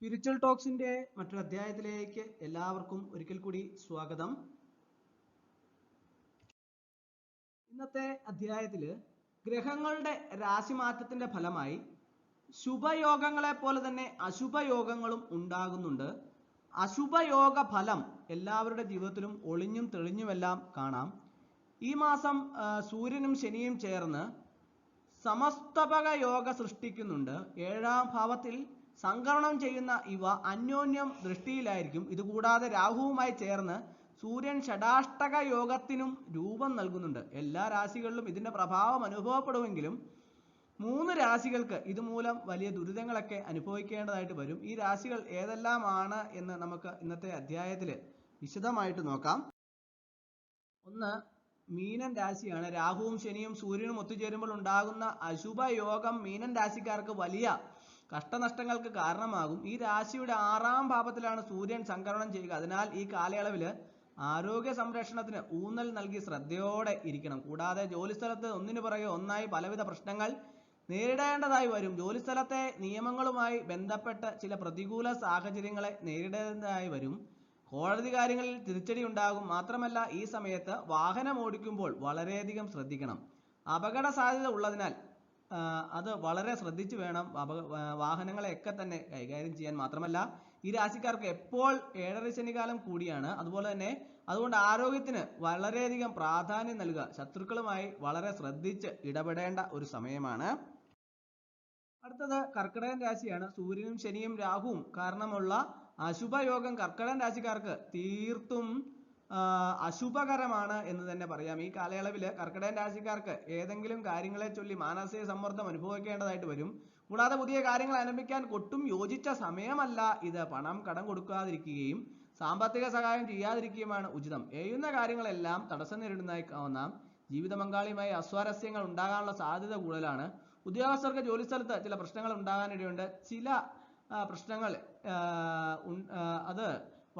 Spiritual ടോക്സിന്റെ മറ്റൊരു അധ്യായത്തിലേക്ക് എല്ലാവർക്കും ഒരിക്കൽ കൂടി സ്വാഗതം. ഇന്നത്തെ അധ്യായത്തിൽ ഗ്രഹങ്ങളുടെ രാശിമാറ്റത്തിന്റെ ഫലമായി ശുഭയോഗങ്ങളെ പോലെ തന്നെ അശുഭയോഗങ്ങളും ഉണ്ടാകുന്നുണ്ട്. അശുഭയോഗ ഫലം എല്ലാവരുടെ ജീവിതത്തിലും ഒളിഞ്ഞും തെളിഞ്ഞുമെല്ലാം കാണാം. ഈ മാസം സൂര്യനും ശനിയും ചേർന്ന് സമസ്തപക യോഗ സൃഷ്ടിക്കുന്നുണ്ട്. ഏഴാം ഭാവത്തിൽ സംക്രമണം ചെയ്യുന്ന ഇവ അന്യോന്യം ദൃഷ്ടിയിലായിരിക്കും. ഇതുകൂടാതെ രാഹുവുമായി ചേർന്ന് സൂര്യൻ ഷടാഷ്ടക യോഗത്തിനും രൂപം നൽകുന്നുണ്ട്. എല്ലാ രാശികളിലും ഇതിന്റെ പ്രഭാവം അനുഭവപ്പെടുമെങ്കിലും മൂന്ന് രാശികൾക്ക് ഇതുമൂലം വലിയ ദുരിതങ്ങളൊക്കെ അനുഭവിക്കേണ്ടതായിട്ട് വരും. ഈ രാശികൾ ഏതെല്ലാമാണ് എന്ന് നമുക്ക് ഇന്നത്തെ അധ്യായത്തിൽ വിശദമായിട്ട് നോക്കാം. ഒന്ന് മീനൻ രാശിയാണ്. രാഹുവും ശനിയും സൂര്യനും ഒത്തുചേരുമ്പോൾ ഉണ്ടാകുന്ന അശുഭ യോഗം മീനൻ രാശിക്കാർക്ക് വലിയ കഷ്ടനഷ്ടങ്ങൾക്ക് കാരണമാകും. ഈ രാശിയുടെ ആറാം ഭാവത്തിലാണ് സൂര്യൻ സംക്രമണം ചെയ്യുക. അതിനാൽ ഈ കാലയളവിൽ ആരോഗ്യ സംരക്ഷണത്തിന് ഊന്നൽ നൽകി ശ്രദ്ധയോടെ ഇരിക്കണം. കൂടാതെ ജോലിസ്ഥലത്ത് ഒന്നിനു പുറകെ ഒന്നായി പലവിധ പ്രശ്നങ്ങൾ നേരിടേണ്ടതായി വരും. ജോലിസ്ഥലത്തെ നിയമങ്ങളുമായി ബന്ധപ്പെട്ട ചില പ്രതികൂല സാഹചര്യങ്ങളെ നേരിടേണ്ടതായി വരും. കോടതി കാര്യങ്ങളിൽ തിരിച്ചടി ഉണ്ടാകും. മാത്രമല്ല ഈ സമയത്ത് വാഹനം ഓടിക്കുമ്പോൾ വളരെയധികം ശ്രദ്ധിക്കണം. അപകട സാധ്യത ഉള്ളതിനാൽ അത് വളരെ ശ്രദ്ധിച്ചു വേണം വാഹനങ്ങളെയൊക്കെ തന്നെ കൈകാര്യം ചെയ്യാൻ മാത്രമല്ല ഈ രാശിക്കാർക്ക് എപ്പോൾ ഏഴര ശനികാലം കൂടിയാണ് അതുപോലെ തന്നെ അതുകൊണ്ട് ആരോഗ്യത്തിന് വളരെയധികം പ്രാധാന്യം നൽകുക ശത്രുക്കളുമായി വളരെ ശ്രദ്ധിച്ച് ഇടപെടേണ്ട ഒരു സമയമാണ്. അടുത്തത് കർക്കിടകൻ രാശിയാണ് സൂര്യനും ശനിയും രാഹുവും കാരണമുള്ള അശുഭയോഗം കർക്കിടകൻ രാശിക്കാർക്ക് തീർത്തും അശുഭകരമാണ് എന്ന് തന്നെ പറയാം. ഈ കാലയളവിൽ കർക്കിടകൻ രാശിക്കാർക്ക് ഏതെങ്കിലും കാര്യങ്ങളെ ചൊല്ലി മാനസിക സമ്മർദ്ദം അനുഭവിക്കേണ്ടതായിട്ട് വരും. കൂടാതെ പുതിയ കാര്യങ്ങൾ ആരംഭിക്കാൻ ഒട്ടും യോജിച്ച സമയമല്ല ഇത്. പണം കടം കൊടുക്കാതിരിക്കുകയും സാമ്പത്തിക സഹായം ചെയ്യാതിരിക്കുകയുമാണ് ഉചിതം. എഴുന്ന കാര്യങ്ങളെല്ലാം തടസ്സം നേരിടുന്നതായി കാണാം ജീവിത പങ്കാളിയുമായി അസ്വാരസ്യങ്ങൾ ഉണ്ടാകാനുള്ള സാധ്യത കൂടുതലാണ്. ഉദ്യോഗസ്ഥർക്ക് ജോലിസ്ഥലത്ത് ചില പ്രശ്നങ്ങൾ ഉണ്ടാകാനിടയുണ്ട്. ചില പ്രശ്നങ്ങൾ അത്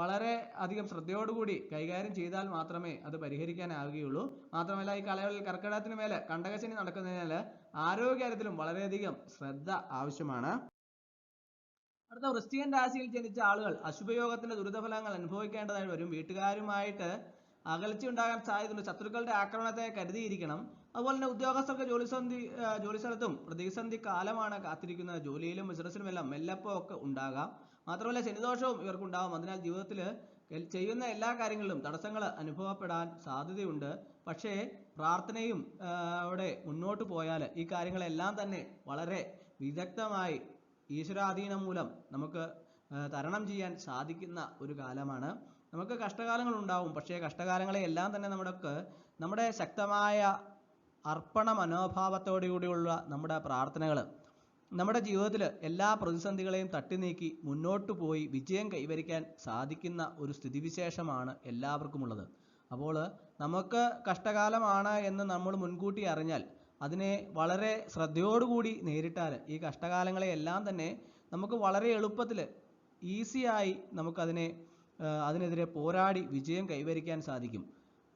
വളരെ അധികം ശ്രദ്ധയോടുകൂടി കൈകാര്യം ചെയ്താൽ മാത്രമേ അത് പരിഹരിക്കാനാവുകയുള്ളൂ. മാത്രമല്ല ഈ കാലയളവിൽ കർക്കിടകത്തിന് മേലെ കണ്ടകശനി നടക്കുന്നതിനാൽ ആരോഗ്യകാര്യത്തിലും വളരെയധികം ശ്രദ്ധ ആവശ്യമാണ്. അടുത്ത വൃശ്ചികൻ രാശിയിൽ ജനിച്ച ആളുകൾ അശുഭയോഗത്തിന്റെ ദുരിതഫലങ്ങൾ അനുഭവിക്കേണ്ടതായി വരും. വീട്ടുകാരുമായിട്ട് അകൽച്ച ഉണ്ടാകാൻ സാധ്യതയുണ്ട്. ശത്രുക്കളുടെ ആക്രമണത്തെ കരുതിയിരിക്കണം. അതുപോലെ തന്നെ ഉദ്യോഗസ്ഥർക്ക് ജോലിസന്ധി ജോലി ജോലിസ്ഥലത്തും പ്രതിസന്ധി കാലമാണ് കാത്തിരിക്കുന്നത്. ജോലിയിലും ബിസിനസ്സിലും ബിസിനസ്സിലുമെല്ലാം മെല്ലപ്പമൊക്കെ ഉണ്ടാകാം. മാത്രമല്ല ശനിദോഷവും ഇവർക്കുണ്ടാകും അതിനാൽ ജീവിതത്തിൽ ചെയ്യുന്ന എല്ലാ കാര്യങ്ങളിലും തടസ്സങ്ങൾ അനുഭവപ്പെടാൻ സാധ്യതയുണ്ട്. പക്ഷേ പ്രാർത്ഥനയും അവിടെ മുന്നോട്ട് പോയാൽ ഈ കാര്യങ്ങളെല്ലാം തന്നെ വളരെ വിദഗ്ധമായി ഈശ്വരാധീനം മൂലം നമുക്ക് തരണം ചെയ്യാൻ സാധിക്കുന്ന ഒരു കാലമാണ്. നമുക്ക് കഷ്ടകാലങ്ങൾ ഉണ്ടാവും പക്ഷേ കഷ്ടകാലങ്ങളെ എല്ലാം തന്നെ നമുക്ക് നമ്മുടെ ശക്തമായ അർപ്പണ മനോഭാവത്തോടുകൂടിയുള്ള നമ്മുടെ പ്രാർത്ഥനകൾ നമ്മുടെ ജീവിതത്തിൽ എല്ലാ പ്രതിസന്ധികളെയും തട്ടി നീക്കി മുന്നോട്ട് പോയി വിജയം കൈവരിക്കാൻ സാധിക്കുന്ന ഒരു സ്ഥിതിവിശേഷമാണ് എല്ലാവർക്കുമുള്ളത്. അപ്പോൾ നമുക്ക് കഷ്ടകാലമാണ് എന്ന് നമ്മൾ മുൻകൂട്ടി അറിഞ്ഞാൽ അതിനെ വളരെ ശ്രദ്ധയോടുകൂടി നേരിട്ടാൽ ഈ കഷ്ടകാലങ്ങളെ എല്ലാം തന്നെ നമുക്ക് വളരെ എളുപ്പത്തിൽ ഈസിയായി നമുക്കതിനെ അതിനെതിരെ പോരാടി വിജയം കൈവരിക്കാൻ സാധിക്കും.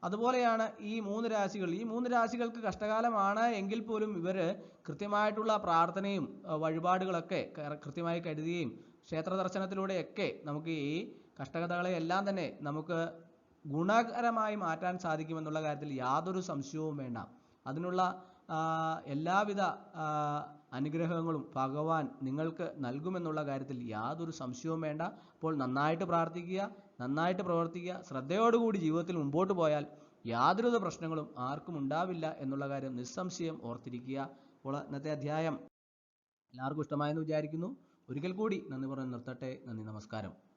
അതുപോലെയാണ് ഈ മൂന്ന് രാശികൾ. ഈ മൂന്ന് രാശികൾക്ക് കഷ്ടകാലമാണ് എങ്കിൽ പോലും ഇവർ കൃത്യമായിട്ടുള്ള പ്രാർത്ഥനയും വഴിപാടുകളൊക്കെ കൃത്യമായി കരുതുകയും ക്ഷേത്ര ദർശനത്തിലൂടെയൊക്കെ നമുക്ക് ഈ കഷ്ടകഥകളെ എല്ലാം തന്നെ നമുക്ക് ഗുണകരമായി മാറ്റാൻ സാധിക്കുമെന്നുള്ള കാര്യത്തിൽ യാതൊരു സംശയവും വേണ്ട. അതിനുള്ള എല്ലാവിധ അനുഗ്രഹങ്ങളും ഭഗവാൻ നിങ്ങൾക്ക് നൽകുമെന്നുള്ള കാര്യത്തിൽ യാതൊരു സംശയവും വേണ്ട. അപ്പോൾ നന്നായിട്ട് പ്രാർത്ഥിക്കുക നന്നായിട്ട് പ്രവർത്തിക്കുക ശ്രദ്ധയോടുകൂടി ജീവിതത്തിൽ മുമ്പോട്ട് പോയാൽ യാതൊരുവിധ പ്രശ്നങ്ങളും ആർക്കും ഉണ്ടാവില്ല എന്നുള്ള കാര്യം നിസ്സംശയം ഓർത്തിരിക്കുക. അപ്പോൾ ഇന്നത്തെ അധ്യായം എല്ലാവർക്കും ഇഷ്ടമായെന്ന് വിചാരിക്കുന്നു. ഒരിക്കൽ കൂടി നന്ദി പറഞ്ഞ് നിർത്തട്ടെ. നന്ദി നമസ്കാരം.